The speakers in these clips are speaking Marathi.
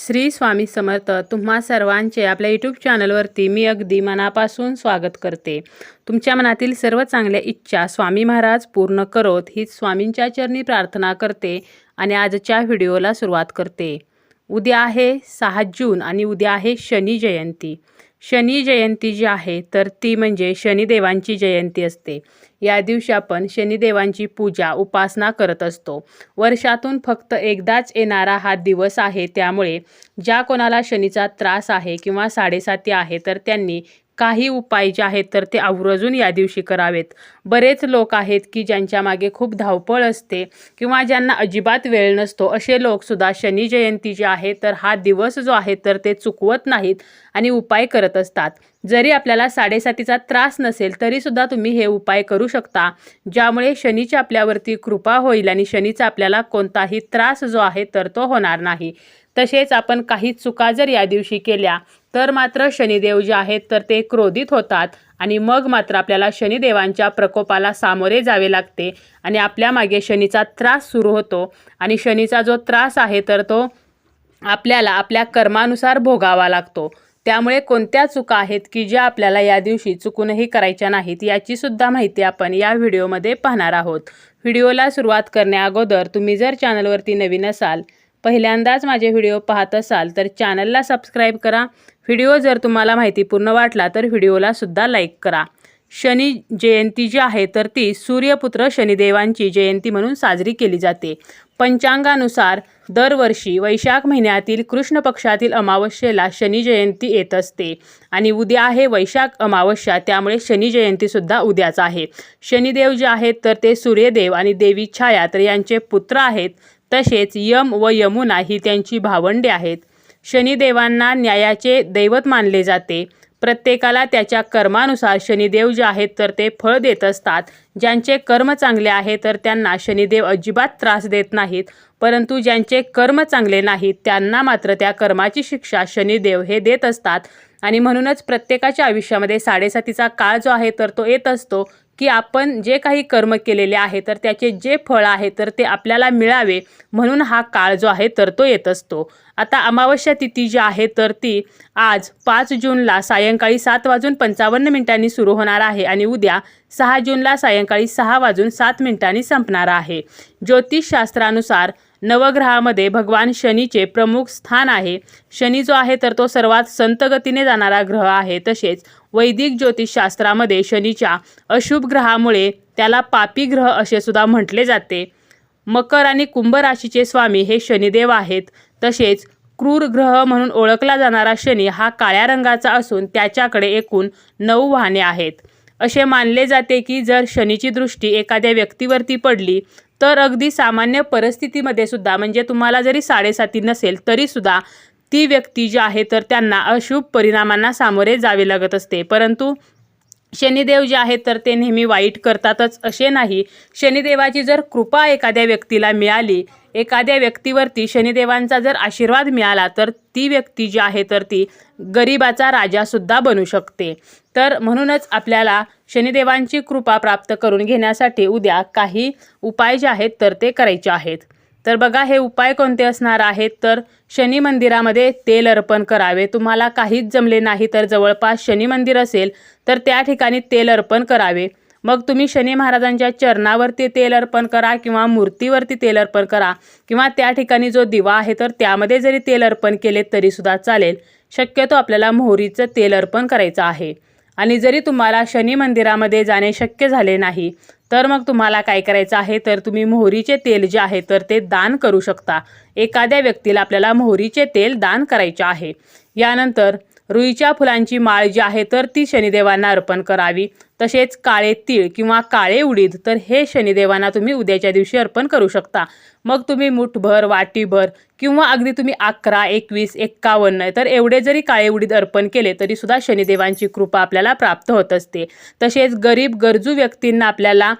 श्री स्वामी समर्थ तुम्हा सर्वांचे आपल्या यूट्यूब चॅनलवरती मी अगदी मनापासून स्वागत करते. तुमच्या मनातील सर्व चांगल्या इच्छा स्वामी महाराज पूर्ण करोत हीच स्वामींच्या चरणी प्रार्थना करते आणि आजच्या व्हिडिओला सुरुवात करते. उद्या आहे सहा जून आणि उद्या आहे शनी जयंती. शनी जयंती जी आहे तर ती म्हणजे शनिदेवांची जयंती असते. या दिवशी आपण शनिदेवांची पूजा उपासना करत असतो. वर्षातून फक्त एकदाच येणारा हा दिवस आहे. त्यामुळे ज्या कोणाला शनीचा त्रास आहे किंवा साडेसाती आहे तर त्यांनी काही उपाय जे आहेत तर ते आवर्जून या दिवशी करावेत. बरेच लोक आहेत की ज्यांच्या मागे खूप धावपळ असते किंवा ज्यांना अजिबात वेळ नसतो असे लोकसुद्धा शनी जयंती जी आहे तर हा दिवस जो आहे तर ते चुकवत नाहीत आणि उपाय करत असतात. जरी आपल्याला साडेसातीचा त्रास नसेल तरीसुद्धा तुम्ही हे उपाय करू शकता ज्यामुळे शनीची आपल्यावरती कृपा होईल आणि शनीचा आपल्याला कोणताही त्रास जो आहे तर तो होणार नाही. तसेच आपण काही चुका जर या दिवशी केल्या तर मात्र शनिदेव जे आहेत तर ते क्रोधित होतात आणि मग मात्र आपल्याला शनिदेवांच्या प्रकोपाला सामोरे जावे लागते आणि आपल्या मागे शनीचा त्रास सुरू होतो. आणि शनीचा जो त्रास आहे तर तो आपल्याला आपल्या कर्मानुसार भोगावा लागतो. त्यामुळे कोणत्या चुका आहेत की ज्या आपल्याला या दिवशी चुकूनही करायच्या नाहीत याची सुद्धा माहिती आपण या व्हिडिओमध्ये पाहणार आहोत. व्हिडिओला सुरुवात करण्याअगोदर तुम्ही जर चॅनलवरती नवीन असाल पहिल्यांदाच माझे व्हिडिओ पाहत असाल तर चॅनलला सबस्क्राईब करा. व्हिडिओ जर तुम्हाला माहिती पूर्ण वाटला तर व्हिडिओला सुद्धा लाईक करा. शनी जयंती जी आहे तर ती सूर्यपुत्र शनिदेवांची जयंती म्हणून साजरी केली जाते. पंचांगानुसार दरवर्षी वैशाख महिन्यातील कृष्ण पक्षातील अमावस्येला शनी जयंती येत असते आणि उद्या आहे वैशाख अमावस्या त्यामुळे शनी जयंतीसुद्धा उद्याच आहे. शनिदेव जे आहेत तर ते सूर्यदेव आणि देवी छाया तर यांचे पुत्र आहेत तसेच यम व यमुना ही त्यांची भावंडे आहेत. शनिदेवांना न्यायाचे दैवत मानले जाते. प्रत्येकाला त्याच्या कर्मानुसार शनिदेव जे आहेत तर ते फळ देत असतात. ज्यांचे कर्म चांगले आहे तर त्यांना शनिदेव अजिबात त्रास देत नाहीत. परंतु ज्यांचे कर्म चांगले नाहीत त्यांना मात्र त्या कर्माची शिक्षा शनिदेव हे देत असतात. आणि म्हणूनच प्रत्येकाच्या आयुष्यामध्ये साडेसातीचा काळ जो आहे तर तो येत असतो की आपण जे काही कर्म केलेले आहे तर त्याचे जे फळ आहे तर ते आपल्याला मिळावे. म्हणून हा काळ जो आहे तर तो येत असतो. आता अमावस्या तिथी जी आहे तर ती आज पाच जूनला सायंकाळी सात वाजून पंचावन्न मिनिटांनी सुरू होणार आहे आणि उद्या सहा जूनला सायंकाळी सहा वाजून सात मिनिटांनी संपणार आहे. ज्योतिषशास्त्रानुसार नवग्रहामध्ये भगवान शनीचे प्रमुख स्थान आहे. शनी जो आहे तर तो सर्वात संतगतीने जाणारा ग्रह आहे. तसेच वैदिक ज्योतिषशास्त्रामध्ये शनीच्या अशुभ ग्रहामुळे त्याला पापी ग्रह असे सुद्धा म्हटले जाते. मकर आणि कुंभ राशीचे स्वामी हे शनिदेव आहेत. तसेच क्रूर ग्रह म्हणून ओळखला जाणारा शनी हा काळ्या रंगाचा असून त्याच्याकडे एकूण नऊ वाहने आहेत. असे मानले जाते की जर शनीची दृष्टी एखाद्या व्यक्तीवरती पडली तर अगदी सामान्य परिस्थितीमध्ये सुद्धा म्हणजे तुम्हाला जरी साडेसाती नसेल तरीसुद्धा ती व्यक्ती जी आहे तर त्यांना अशुभ परिणामांना सामोरे जावे लागत असते. परंतु शनिदेव जे आहेत तर ते नेहमी वाईट करतातच असे नाही. शनिदेवाची जर कृपा एखाद्या व्यक्तीला मिळाली एखाद्या व्यक्तीवरती शनिदेवांचा जर आशीर्वाद मिळाला तर ती व्यक्ती जी आहे तर ती गरिबाचा राजासुद्धा बनू शकते. तर म्हणूनच आपल्याला शनिदेवांची कृपा प्राप्त करून घेण्यासाठी उद्या काही उपाय जे आहेत तर ते करायचे आहेत. तर बघा हे उपाय कोणते असणार आहेत? तर शनी मंदिरामध्ये तेल अर्पण करावे. तुम्हाला काहीच जमले नाही तर जवळपास शनी मंदिर असेल तर त्या ठिकाणी तेल अर्पण करावे. मग तुम्ही शनी महाराजांच्या चरणावरती तेल अर्पण करा किंवा मूर्तीवरती तेल अर्पण करा किंवा त्या ठिकाणी जो दिवा आहे तर त्यामध्ये जरी तेल अर्पण केले तरीसुद्धा चालेल. शक्यतो आपल्याला मोहरीचं तेल अर्पण करायचं आहे. आणि जरी तुम्हाला शनी मंदिरामध्ये जाणे शक्य झाले नाही तर मग तुम्हाला काय करायचं आहे? तर तुम्ही मोहरीचे तेल जे आहे तर ते दान करू शकता. एखाद्या व्यक्तीला आपल्याला मोहरीचे तेल दान करायचे आहे. यानंतर रुईच्या फुलांची माळ जी आहे तर ती शनिदेवांना अर्पण करावी. तसेच काळे तीळ किंवा काळे उडीद तर हे शनिदेवांना तुम्ही उद्याच्या दिवशी अर्पण करू शकता. मग तुम्ही मुठभर वाटीभर किंवा अगदी तुम्ही अकरा एकवीस एक्कावन्न तर एवढे जरी काळे उडीद अर्पण केले तरी सुद्धा शनिदेवांची कृपा आपल्याला प्राप्त होत असते. तसेच गरीब गरजू व्यक्तींना आपल्याला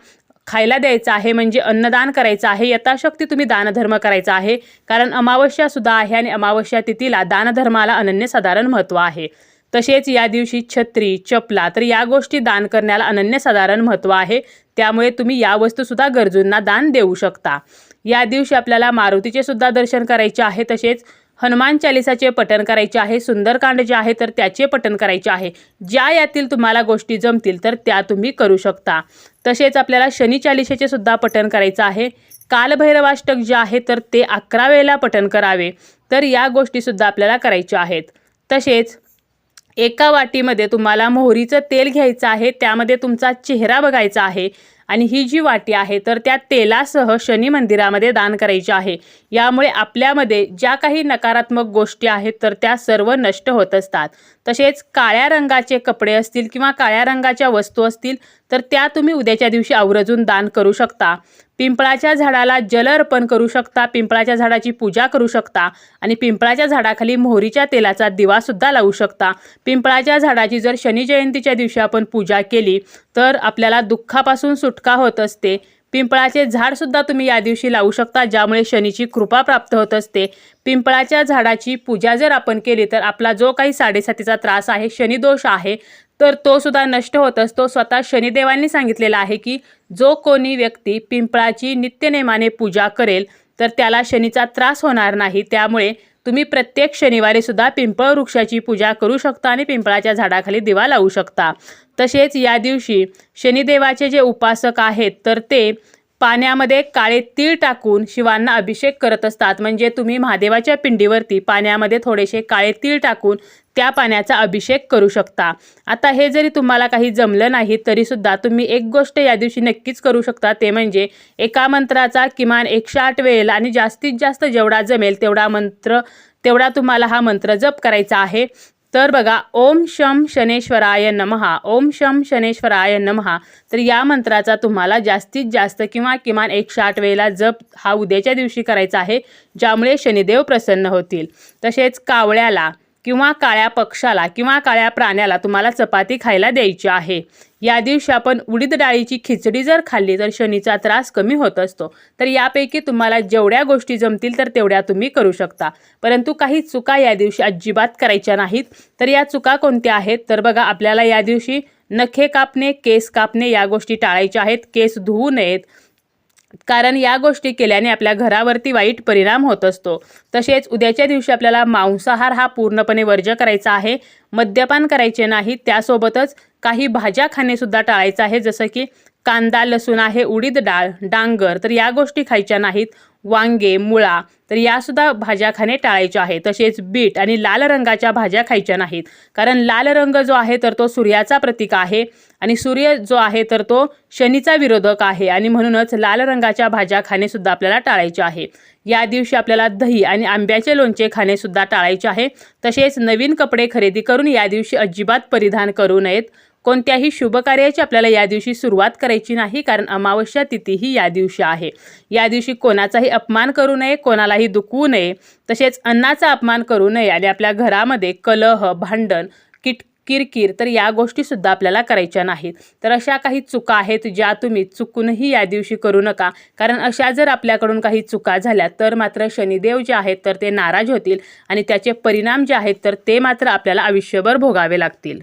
खायला द्यायचं आहे म्हणजे अन्नदान करायचं आहे यथाशक्ती तुम्ही दानधर्म करायचा आहे कारण अमावस्या सुद्धा आहे आणि अमावस्या तिथीला दानधर्माला अनन्यसाधारण महत्त्व आहे. तसेच या दिवशी छत्री चपला तर या गोष्टी दान करण्याला अनन्यसाधारण महत्त्व आहे त्यामुळे तुम्ही या वस्तूसुद्धा गरजूंना दान देऊ शकता. या दिवशी आपल्याला मारुतीचे सुद्धा दर्शन करायचे आहे तसेच हनुमान चालिसाचे पठण करायचे आहे सुंदरकांड जे आहे तर त्याचे पठण करायचे आहे. ज्या यातील तुम्हाला गोष्टी जमतील तर त्या तुम्ही करू शकता. तसेच आपल्याला शनी चालिसेचे सुद्धा पठण करायचं आहे. कालभैरवाष्टक जे आहे तर ते अकरा वेळेला पठण करावे. तर या गोष्टीसुद्धा आपल्याला करायच्या आहेत. तसेच एका वाटीमध्ये तुम्हाला मोहरीचं तेल घ्यायचं आहे. त्यामध्ये तुमचा चेहरा बघायचा आहे. आणि ही जी वाटी आहे तर त्या तेलासह शनी मंदिरामध्ये दान करायची आहे. यामुळे आपल्यामध्ये ज्या काही नकारात्मक गोष्टी आहेत तर त्या सर्व नष्ट होत असतात. तसेच काळ्या रंगाचे कपडे असतील किंवा काळ्या रंगाच्या वस्तू असतील तर त्या तुम्ही उद्याच्या दिवशी आवर्जून दान करू शकता. पिंपळाच्या झाडाला जल अर्पण करू शकता पिंपळाच्या झाडाची पूजा करू शकता आणि पिंपळाच्या झाडाखाली मोहरीच्या तेलाचा दिवासुद्धा लावू शकता. पिंपळाच्या झाडाची जर शनी जयंतीच्या दिवशी आपण पूजा केली तर आपल्याला दुःखापासून सुटका होत असते. पिंपळाचे झाडसुद्धा तुम्ही या दिवशी लावू शकता ज्यामुळे शनीची कृपा प्राप्त होत असते. पिंपळाच्या झाडाची पूजा जर आपण केली तर आपला जो काही साडेसातीचा त्रास आहे शनिदोष आहे तर तो सुद्धा नष्ट होत असतो. स्वतः शनिदेवांनी सांगितलेला आहे की जो कोणी व्यक्ती पिंपळाची नित्यनेमाने पूजा करेल तर त्याला शनीचा त्रास होणार नाही. त्यामुळे तुम्ही प्रत्येक शनिवारी सुद्धा पिंपळ वृक्षाची पूजा करू शकता आणि पिंपळाच्या झाडाखाली दिवा लावू शकता. तसेच या दिवशी शनिदेवाचे जे उपासक आहेत तर ते पाण्यामध्ये काळे तीळ टाकून शिवांना अभिषेक करत असतात. म्हणजे तुम्ही महादेवाच्या पिंडीवरती पाण्यामध्ये थोडेसे काळे तीळ टाकून त्या पाण्याचा अभिषेक करू शकता. आता हे जरी तुम्हाला काही जमलं नाही तरीसुद्धा तुम्ही एक गोष्ट या दिवशी नक्कीच करू शकता. ते म्हणजे एका मंत्राचा किमान एकशे आठ वेळेला आणि जास्तीत जास्त जेवढा जमेल तेवढा मंत्र तेवढा तुम्हाला हा मंत्र जप करायचा आहे. तर बघा ओम शम शनेश्वराय नमहा ओम शम शनेश्वराय नमहा तर या मंत्राचा तुम्हाला जास्तीत जास्त किंवा किमान एकशे आठ वेळेला जप हा उद्याच्या दिवशी करायचा आहे ज्यामुळे शनिदेव प्रसन्न होतील. तसेच कावळ्याला किंवा काळ्या पक्षाला किंवा काळ्या प्राण्याला तुम्हाला चपाती खायला द्यायची आहे. या दिवशी आपण उडीद डाळीची खिचडी जर खाल्ली तर शनीचा त्रास कमी होत असतो. तर यापैकी तुम्हाला जेवढ्या गोष्टी जमतील तर तेवढ्या तुम्ही करू शकता. परंतु काही चुका या दिवशी अजिबात करायच्या नाहीत. तर या चुका कोणत्या आहेत? तर बघा आपल्याला या दिवशी नखे कापणे केस कापणे या गोष्टी टाळायच्या आहेत. केस धुवू नयेत. कारण या गोष्टी केल्याने आपल्या घरावरती वाईट परिणाम होत असतो. तसेच उद्याच्या दिवशी आपल्याला मांसाहार हा पूर्णपणे वर्ज्य करायचा आहे मद्यपान करायचे नाही त्यासोबतच काही भाज्या खाणेसुद्धा टाळायचं आहे जसं की कांदा लसूण आहे उडीद डाळ डांगर तर या गोष्टी खायच्या नाहीत. वांगे मुळा तर यासुद्धा भाज्या खाणे टाळायच्या आहे. तसेच बीट आणि लाल रंगाच्या भाज्या खायच्या नाहीत. कारण लाल रंग जो आहे तर तो सूर्याचा प्रतीक आहे आणि सूर्य जो आहे तर तो शनीचा विरोधक आहे आणि म्हणूनच लाल रंगाच्या भाज्या खाणेसुद्धा आपल्याला टाळायचे आहे. या दिवशी आपल्याला दही आणि आंब्याचे लोणचे खाणेसुद्धा टाळायचे आहे. तसेच नवीन कपडे खरेदी करून या दिवशी अजिबात परिधान करू नयेत. कोणत्याही शुभकार्याची आपल्याला या दिवशी सुरुवात करायची नाही कारण अमावस्या तिथी ही या दिवशी आहे. या दिवशी कोणाचाही अपमान करू नये कोणालाही दुखवू नये तसेच अन्नाचा अपमान करू नये आणि आपल्या घरामध्ये कलह भांडण किट किरकिर तर या गोष्टीसुद्धा आपल्याला करायच्या नाहीत. तर अशा काही चुका आहेत ज्या तुम्ही चुकूनही या दिवशी करू नका कारण अशा जर आपल्याकडून काही चुका झाल्या तर मात्र शनिदेव जे आहेत तर ते नाराज होतील आणि त्याचे परिणाम जे आहेत तर ते मात्र आपल्याला आयुष्यभर भोगावे लागतील.